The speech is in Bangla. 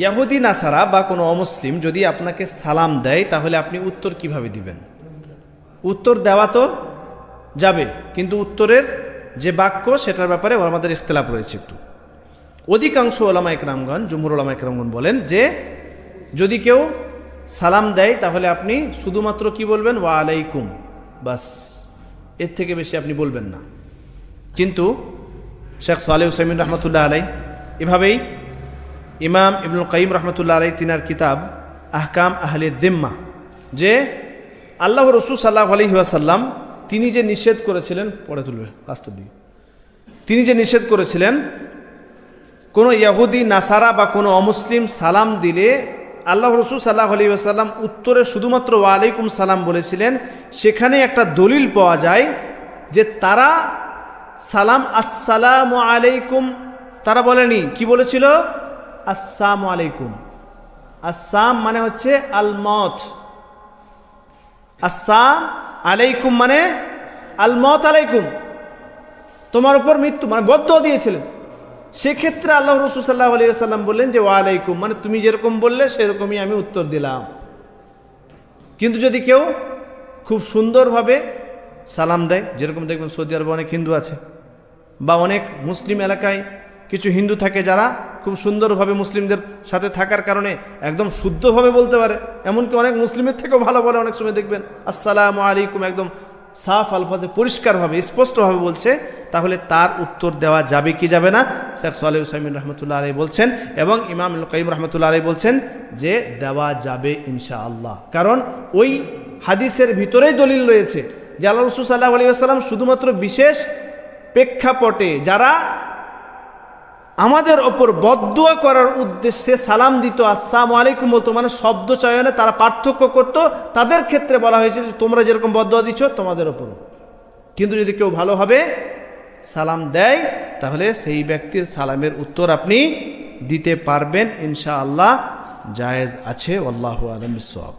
ইয়াহুদি নাসারা বা কোনো অমুসলিম যদি আপনাকে সালাম দেয়, তাহলে আপনি উত্তর কীভাবে দিবেন? উত্তর দেওয়া তো যাবে, কিন্তু উত্তরের যে বাক্য, সেটার ব্যাপারে আমাদের ইখতলাফ রয়েছে একটু। অধিকাংশ ওলামা একরামগণ জুমুর ওলামা একরামগণ বলেন যে, যদি কেউ সালাম দেয়, তাহলে আপনি শুধুমাত্র কি বলবেন? ওয়া আলাইকুম বাস। এর থেকে বেশি আপনি বলবেন না। কিন্তু শেখ সালে হুসাইমিন রহমতুল্লাহ আলাই এভাবেই ইমাম ইবনুল কাইম রহমতুল্লাহ আলাই তিনার কিতাব আহকাম আহলে দিম্মা যে আল্লাহ রসুল সাল্লাহ আলহি ওয়াসাল্লাম তিনি যে নিষেধ করেছিলেন, পড়ে তুলবে লাস্টের দিকে তিনি যে নিষেধ করেছিলেন, কোনো ইয়াহুদি, নাসারা বা কোনো অমুসলিম সালাম দিলে আল্লাহ রসুল সাল্লাহ আলী আসাল্লাম উত্তরে শুধুমাত্র ওয়ালাইকুম সালাম বলেছিলেন, সেখানে একটা দলিল পাওয়া যায় যে তারা সালাম আসসালাম আলাইকুম তারা বলেনি, কি বলেছিল? আসসালাম আলাইকুম। আসাম মানে হচ্ছে আলমত। আসসাম আলাইকুম মানে আলমত আলাইকুম। তোমার উপর মৃত্যু মানে বদ্ধ দিয়েছিলেন। সেক্ষেত্রে আল্লাহ রসুল সাল্লাহ আলী সাল্লাম বললেন যে, ওয়ালাইকুম মানে তুমি যেরকম বললে সেরকমই আমি উত্তর দিলাম। কিন্তু যদি কেউ খুব সুন্দরভাবে সালাম দেয়, যেরকম দেখবেন সৌদি আরবে অনেক হিন্দু আছে বা অনেক মুসলিম এলাকায় কিছু হিন্দু থাকে যারা খুব সুন্দরভাবে মুসলিমদের সাথে থাকার কারণে একদম শুদ্ধভাবে বলতে পারে। এমনকি অনেক মুসলিমের থেকেও ভালো বলে অনেক সময় দেখবেন। আসসালামু আলাইকুম একদম সাফ আলফাজে পরিষ্কারভাবে, স্পষ্টভাবে বলছে। তাহলে তার উত্তর দেওয়া যাবে কি যাবে না? শেখ সালেহ হুসাইমিন রহমতুল্লাহ আলী বলছেন এবং ইমাম কাইম রহমতুল্লাহ আলী বলছেন যে দেওয়া যাবে ইনশা আল্লাহ কারণ ওই হাদিসের ভিতরেই দলিল রয়েছে যে আল্লাহ রসুল সাল্লাহ আলী আসসালাম শুধুমাত্র বিশেষ প্রেক্ষাপটে যারা আমাদের ওপর বদুয়া করার উদ্দেশ্যে সালাম দিত, আসসালাম আলাইকুম বলতো মানে শব্দ চয়নে তারা পার্থক্য করত। তাদের ক্ষেত্রে বলা হয়েছে যে, তোমরা যেরকম বদুয়া দিচ্ছ তোমাদের ওপর কিন্তু যদি কেউ ভালোভাবে সালাম দেয়, তাহলে সেই ব্যক্তির সালামের উত্তর আপনি দিতে পারবেন। ইনশা আল্লাহ জায়েজ আছে আল্লাহ আলম সব